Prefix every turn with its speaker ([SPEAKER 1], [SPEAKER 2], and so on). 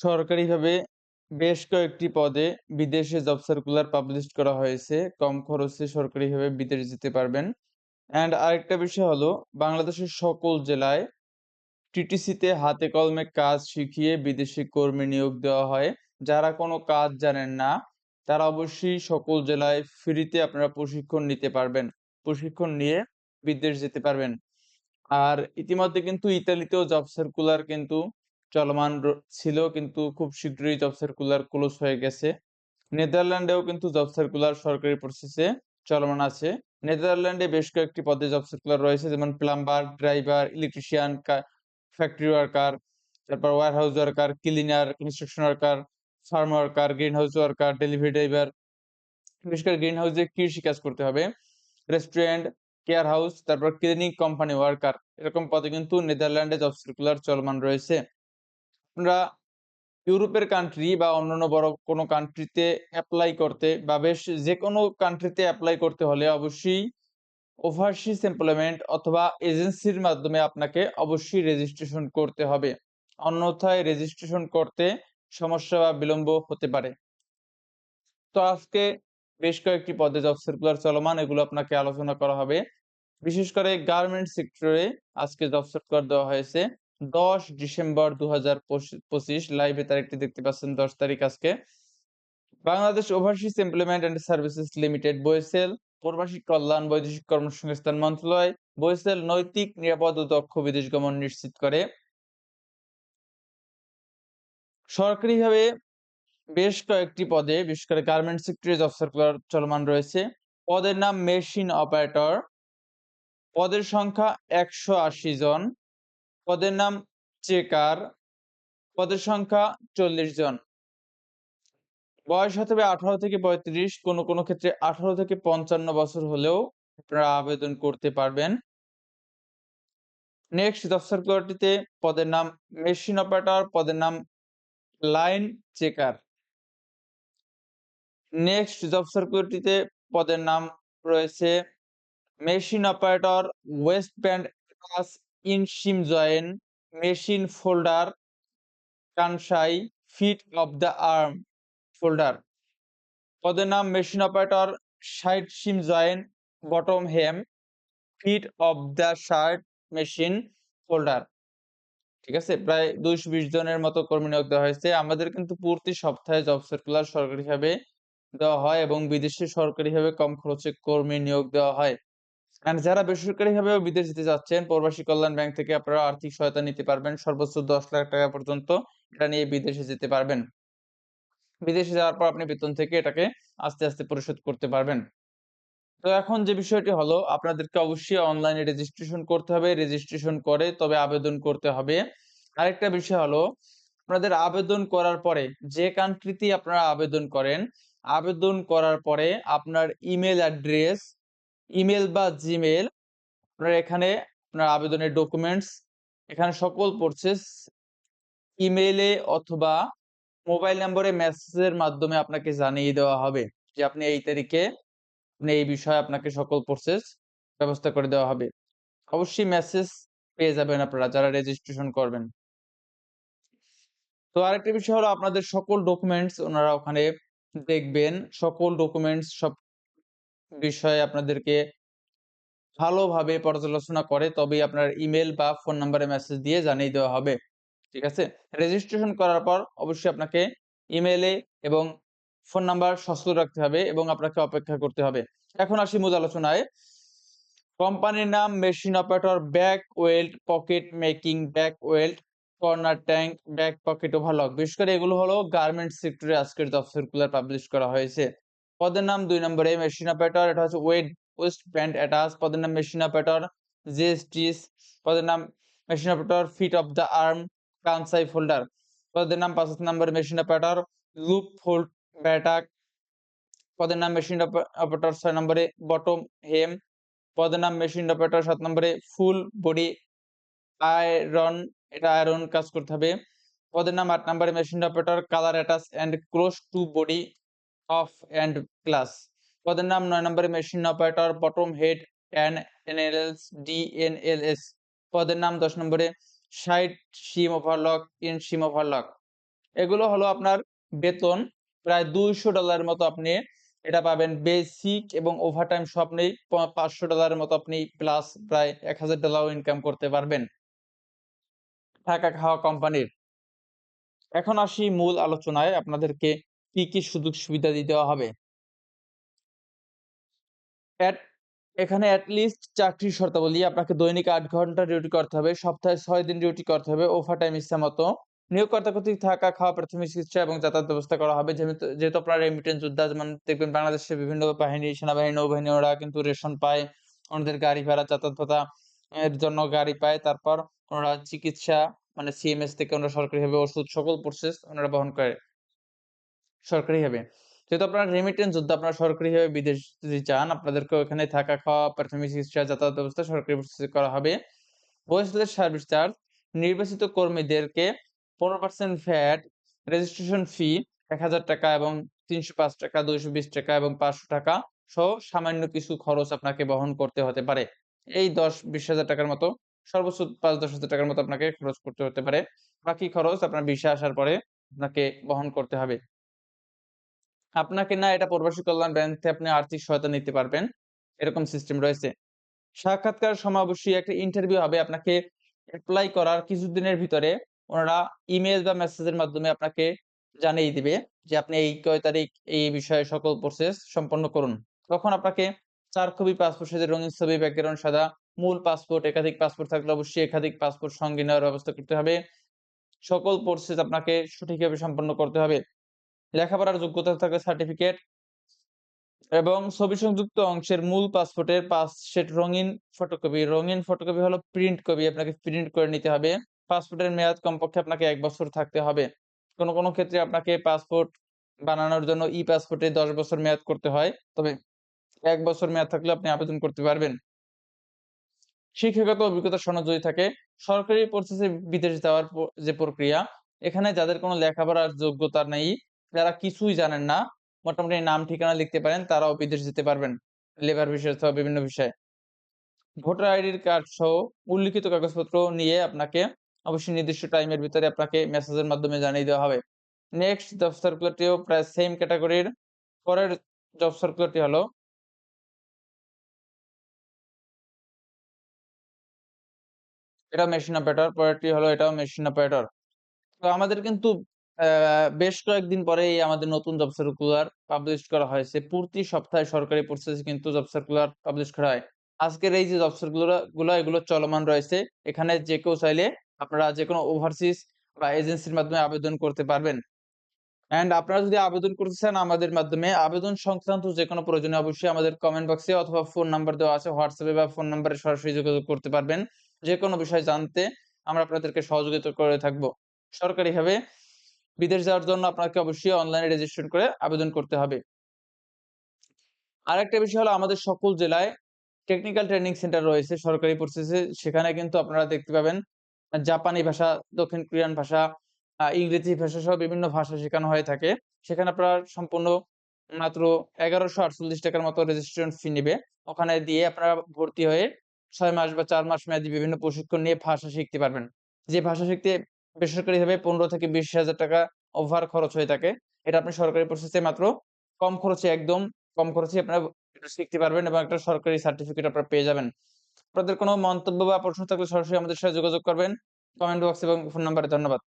[SPEAKER 1] সরকারিভাবে বেশ কয়েকটি পদে বিদেশে জব সার্কুলার পাবলিশ করা হয়েছে। কম খরচে সরকারিভাবে বিদেশ যেতে পারবেন। অ্যান্ড আরেকটা বিষয় হলো, বাংলাদেশের সকল জেলায় টিটিসিতে হাতে কলমে কাজ শিখিয়ে বিদেশি কর্মী নিয়োগ দেওয়া হয়। যারা কোনো কাজ জানেন না, তারা অবশ্যই সকল জেলায় ফ্রিতে আপনারা প্রশিক্ষণ নিতে পারবেন। প্রশিক্ষণ নিয়ে বিদেশ যেতে পারবেন। আর ইতিমধ্যে কিন্তু ইতালিতেও জব সার্কুলার কিন্তু চলমান ছিল কিন্তু খুব শীঘ্রই জব সার্কুলার ক্লোজ হয়ে গেছে। নেদারল্যান্ডেও কিন্তু জব সার্কুলার সরকারি প্রসেসে চলমান আছে। নেদারল্যান্ডে বেশ কয়েকটি পদে জব সার্কুলার রয়েছে যেমন plumber, driver, electrician, factory worker, তারপর warehouse worker, cleaner, construction worker, farm worker, green house worker, delivery driver. বিশেষ করে গ্রিন হাউসে কৃষি কাজ করতে হবে। রেস্টুরেন্ট, কেয়ার হাউস, তারপর ক্লিনিং কোম্পানি ওয়ার্কার এরকম পদে কিন্তু নেদারল্যান্ডে জব সার্কুলার চলমান রয়েছে। আপনারা ইউরোপের কান্ট্রি বা অন্যান্য বড় কোনো কান্ট্রিতে এপ্লাই করতে বা বেশ যেকোনো কান্ট্রিতে এপ্লাই করতে হলে অবশ্যই ওভারসিজ এমপ্লয়মেন্ট অথবা এজেন্সির মাধ্যমে আপনাকে অবশ্যই রেজিস্ট্রেশন করতে হবে। অন্যথায় রেজিস্ট্রেশন করতে সমস্যা বা বিলম্ব হতে পারে। তো আজকে বেশ কয়েকটি পদে জব সার্কুলার চলমান, এগুলো আপনাকে আলোচনা করা হবে। বিশেষ করে গার্মেন্টস সেক্টরে আজকে জব সার্কুলার দেওয়া হয়েছে। ১০ ডিসেম্বর ২০২৫ লাইভে তারিখটি দেখতে পাচ্ছেন ১০ তারিখ আজকে। Bangladesh overseas employment and services limited BOESL, প্রবাসী কল্যাণ বৈদেশিক কর্মসংস্থান মন্ত্রণালয়, বয়েসেল নৈতিক, নিরাপদ ও দক্ষ বিদেশ গমন নিশ্চিত করে। সরকারিভাবে বেশ কয়েকটি পদে বিশেষ করে গার্মেন্ট সেক্টরে জব সার্কুলার চলমান রয়েছে। পদের নাম মেশিন অপারেটর। পদের সংখ্যা ১৮০ জন। পদের নাম চেকার। পদের সংখ্যা ৪০ জন। বয়স হতে হবে ১৮ থেকে ৩৫ কোনো, কোনো ক্ষেত্রে ১৮ থেকে ৫৫ বছর হলেও আপনারা আবেদন করতে পারবেন। নেক্সট জব সার্কুলারটিতে পদের নাম মেশিন অপারেটর, পদের নাম লাইন চেকার। নেক্সট জব সার্কুলারটিতে পদের নাম রয়েছে machine operator, waist band class in seam join, machine folder, Kansai, fit off the arm folder. পদের নাম machine operator, side seam join, bottom hem, fit off the shirt machine folder. ঠিক আছে? প্রায় ২২০ জনের মতো কর্মী নিয়োগ দেওয়া হয়েছে। আমাদের কিন্তু প্রতি সপ্তাহে জব সার্কুলার সরকারিভাবে দেওয়া হয় এবং বিদেশে সরকারিভাবে কম খরচে কর্মী নিয়োগ দেওয়া হয়। অ্যান্ড যারা বেসরকারিভাবেও বিদেশ যেতে চাচ্ছেন, প্রবাসী কল্যাণ ব্যাংক থেকে আপনারা আর্থিক সহায়তা নিতে পারবেন। সর্বোচ্চ ১০ লাখ টাকা পর্যন্ত এটা নিয়ে বিদেশে যেতে পারবেন। বিদেশে যাওয়ার পর আপনি বেতন থেকে এটাকে আস্তে, আস্তে পরিশোধ করতে পারবেন। তো এখন যে বিষয়টি হলো আপনাদেরকে অবশ্যই অনলাইনে রেজিস্ট্রেশন করতে হবে। রেজিস্ট্রেশন করে তবে আবেদন করতে হবে। আরেকটা বিষয় হলো আপনাদের আবেদন করার পরে যে কান্ট্রিতেই আপনারা আবেদন করেন, আবেদন করার পরে আপনার ইমেল অ্যাড্রেস, ইমেইল বা জিমেল আপনার এখানে আপনার আবেদনের ডকুমেন্টস এখানে সকল প্রসেস ইমেলে অথবা মোবাইল নম্বরে মেসেজের মাধ্যমে আপনাকে জানিয়ে দেওয়া হবে যে আপনি এই তারিখে আপনি এই বিষয়ে আপনাকে সকল প্রসেস ব্যবস্থা করে দেওয়া হবে। অবশ্যই মেসেজ পেয়ে যাবেন আপনারা যারা রেজিস্ট্রেশন করবেন। তো আরেকটা বিষয় হলো আপনাদের সকল ডকুমেন্টস ওনারা ওখানে দেখবেন। সকল ডকুমেন্টস সব বিষয়ে আপনাদেরকে ভালোভাবে পর্যালোচনা করে তবেই আপনার ইমেইল বা ফোন নাম্বারে মেসেজ দিয়ে জানিয়ে দেওয়া হবে। ঠিক আছে? রেজিস্ট্রেশন করার পর অবশ্যই আপনাকে ইমেইলে এবং ফোন নাম্বার সচল রাখতে হবে এবং আপনাকে অপেক্ষা করতে হবে। এখন আসি মূল আলোচনায়। কোম্পানির নাম machine operator back weld pocket making back weld corner tank back pocket overlock বিশেষ করে এগুলো হলো গার্মেন্টস সেক্টরে আজকের সার্কুলার পাবলিশ করা হয়েছে। পদের নাম দুই নম্বরে মেশিন অপারেটর, এটা হচ্ছে ওয়েট ওয়েস্ট ব্যান্ড অ্যাটাচ, পদের নাম মেশিন অপারেটর জেএসটিস পদের নাম machine operator, fit off the arm, Kansai folder, পদের নাম ৫ নম্বরে machine operator, loop fold bartack, পদের নাম মেশিন অপারেটর ছয় নম্বরে বটম হেম, পদের নাম মেশিন অপারেটর সাত নম্বরে ফুল বডি আয়রন, এটা আয়রন কাজ করতে হবে। পদের নাম আট নম্বরে machine operator, collar attach and close to body off and class পদের নাম ৯ নম্বরে machine operator bottom head and NLS DNLS পদের নাম ১০ নম্বরে side seam overlock in seam overlock এগুলো হলো আপনার বেতন, প্রায় ২০০ ডলারের মতো আপনি এটা পাবেন। বেসিক এবং ওভারটাইম সব নেই প ৫০০ ডলারের মতো আপনি প্লাস প্রায় ১০০০ ডলারও ইনকাম করতে পারবেন। থাকা খাওয়া কোম্পানির। এখন আসি মূল আলোচনায় আপনাদেরকে কি, কি সুযোগ সুবিধা দেওয়া হবে। এখানে এট লিস্ট চাকরির শর্তাবলী আপনাকে দৈনিক ৮ ঘণ্টা ডিউটি করতে হবে। সপ্তাহে ৬ দিন ডিউটি করতে হবে। ওভারটাইম ইচ্ছামতো। নিয়োগকর্তা কর্তৃক থাকা, খাওয়া, প্রাথমিক চিকিৎসা এবং যাতায়াত ব্যবস্থা করা হবে। যেহেতু আপনারা রেমিটেন্স যোদ্ধা যেমন দেখবেন বাংলাদেশের বিভিন্ন বাহিনী, সেনাবাহিনী, নৌবাহিনী ওরা কিন্তু রেশন পায়। ওনাদের গাড়ি ভাড়া, যাতায়াত ভাতা এর জন্য গাড়ি পায়। তারপর ওনারা চিকিৎসা মানে সিএমএস থেকে ওনারা সরকারিভাবে ওষুধ সকল প্রসেস ওনারা বহন করে। সরকারিভাবে। যেহেতু আপনারা রেমিটেন্স যোদ্ধা আপনারা সরকারিভাবে বিদেশ যদি যান আপনাদেরকে ওখানে থাকা, খাওয়া, প্রাথমিক চিকিৎসা, যাতায়াত ব্যবস্থা সরকারি করা হবে। বহিষ্কৃত সার্ভিস চার্জ নির্বাচিত কর্মীদেরকে ১৫% ভ্যাট, রেজিস্ট্রেশন ফি ৳১,০০০ এবং ৳৩০৫, ৳২২০ এবং ৳৫০০ সহ সামান্য কিছু খরচ আপনাকে বহন করতে হতে পারে। এই দশ বিশ হাজার টাকার মতো সর্বোচ্চ ৫-১০ হাজার টাকার মতো আপনাকে খরচ করতে হতে পারে। বাকি খরচ আপনার ভিসা আসার পরে আপনাকে বহন করতে হবে। আপনাকে না এটা প্রবাসী কল্যাণ ব্যাংক থেকে আপনি আর্থিক সহায়তা নিতে পারবেন। এরকম সিস্টেম রয়েছে। সাক্ষাৎকার সময় অবশ্যই একটা ইন্টারভিউ হবে। আপনাকে এপ্লাই করার কিছুদিনের ভিতরে ওনারা ইমেইল বা মেসেজের মাধ্যমে আপনাকে জানিয়ে দিবে যে আপনি এই কয় তারিখ এই বিষয়ে সকল প্রসেস সম্পন্ন করুন। তখন আপনাকে চার কপি পাসপোর্ট সাইজের রঙিন ছবি, ব্যাকগ্রাউন্ড সাদা, মূল পাসপোর্ট, একাধিক পাসপোর্ট থাকলে অবশ্যই একাধিক পাসপোর্ট সঙ্গে নেওয়ার ব্যবস্থা করতে হবে। সকল প্রসেস আপনাকে সঠিকভাবে সম্পন্ন করতে হবে। লেখাপড়ার যোগ্যতা থাকলে সার্টিফিকেট এবং ছবি সংযুক্ত অংশের মূল পাসপোর্টের ৫ সেট রঙিন ফটোকপি। রঙিন ফটোকপি হলো প্রিন্ট কপি আপনাকে প্রিন্ট করে নিতে হবে। পাসপোর্টের মেয়াদ কমপক্ষে আপনাকে ১ বছর থাকতে হবে। কোন, কোন ক্ষেত্রে আপনাকে পাসপোর্ট বানানোর জন্য ই-পাসপোর্টে ১০ বছর মেয়াদ করতে হয়। তবে এক বছর মেয়াদ থাকলে আপনি আবেদন করতে পারবেন। শিক্ষাগত অভিজ্ঞতা সনদ যদি থাকে, সরকারি প্রসেসে বিদেশ যাওয়ার যে প্রক্রিয়া, এখানে যাদের কোনো লেখাপড়ার যোগ্যতা নেই, যারা কিছুই জানেন না, মোটামুটি নাম ঠিকানা লিখতে পারেন, তারাও বিদেশ যেতে পারবেন। লেবার বিষয় সহ বিভিন্ন বিষয়ে। ভোটার আইডির কার্ড সহ উল্লিখিত কাগজপত্র নিয়ে আপনাকে অবশ্যই নির্দিষ্ট টাইমের ভিতরে আপনাকে মেসেজের মাধ্যমে জানিয়ে দেওয়া হবে। নেক্সট জব সার্কুলারটিও প্রায় সেম ক্যাটাগরির পরের জব সার্কুলারটি হলো এটা মেশিন অপারেটর, পরেরটি হলো এটাও মেশিন অপারেটর। তো আমাদের কিন্তু বেশ কয়েকদিন পরেই আমাদের নতুন জব সার্কুলার পাবলিশ করা হয়েছে। প্রতি সপ্তাহে সরকারি প্রসেসে কিন্তু জব সার্কুলার পাবলিশ করা হয়। আজকের এই যে জব সার্কুলারগুলো, এগুলো চলমান রয়েছে। এখানে যে কেউ চাইলে আপনারা যেকোনো ওভারসিজ বা এজেন্সির মাধ্যমে আবেদন করতে পারবেন। অ্যান্ড আপনারা যদি আবেদন করতে চান আমাদের মাধ্যমে, আবেদন সংক্রান্ত যেকোনো প্রয়োজনে অবশ্যই আমাদের কমেন্ট বক্সে অথবা ফোন নাম্বার দেওয়া আছে হোয়াটসঅ্যাপে বা ফোন নাম্বারে সরাসরি যোগাযোগ করতে পারবেন। যেকোনো বিষয় জানতে আমরা আপনাদেরকে সহযোগিতা করে থাকব। সরকারিভাবে বিদেশ যাওয়ার জন্য আপনাকে অবশ্যই অনলাইনে রেজিস্ট্রেশন করে আবেদন করতে হবে। আরেকটা বিষয় হলো আমাদের সকল জেলায় টেকনিক্যাল ট্রেনিং সেন্টার রয়েছে সরকারি প্রসেসে। সেখানে কিন্তু আপনারা দেখতে পাবেন জাপানি ভাষা, দক্ষিণ কোরিয়ান ভাষা, ইংরেজি ভাষা সহ বিভিন্ন ভাষা শেখানো হয়ে থাকে। সেখানে আপনারা সম্পূর্ণ মাত্র এগারোশো আটচল্লিশ টাকার মতো রেজিস্ট্রেশন ফি নেবে ওখানে দিয়ে আপনারা ভর্তি হয়ে ছয় মাস বা চার মাস মেয়াদি বিভিন্ন প্রশিক্ষণ নিয়ে ভাষা শিখতে পারবেন। যে ভাষা শিখতে বেসরকারিভাবে ১৫ থেকে ২০ হাজার টাকা ওভার খরচ হয়ে থাকে। এটা আপনি সরকারি প্রসেসে মাত্র কম খরচে একদম কম খরচে আপনারা এটা শিখতে পারবেন এবং একটা সরকারি সার্টিফিকেট আপনারা পেয়ে যাবেন। আপনাদের কোনো মন্তব্য বা প্রশ্ন থাকলে সরাসরি আমাদের সাথে যোগাযোগ করবেন। কমেন্ট বক্স এবং ফোন নাম্বারে ধন্যবাদ।